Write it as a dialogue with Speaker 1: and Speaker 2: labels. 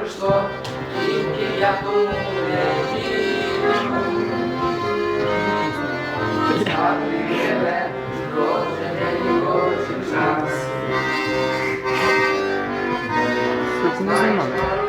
Speaker 1: прийшло, тільки я тому не вірю.
Speaker 2: шанс ти мене,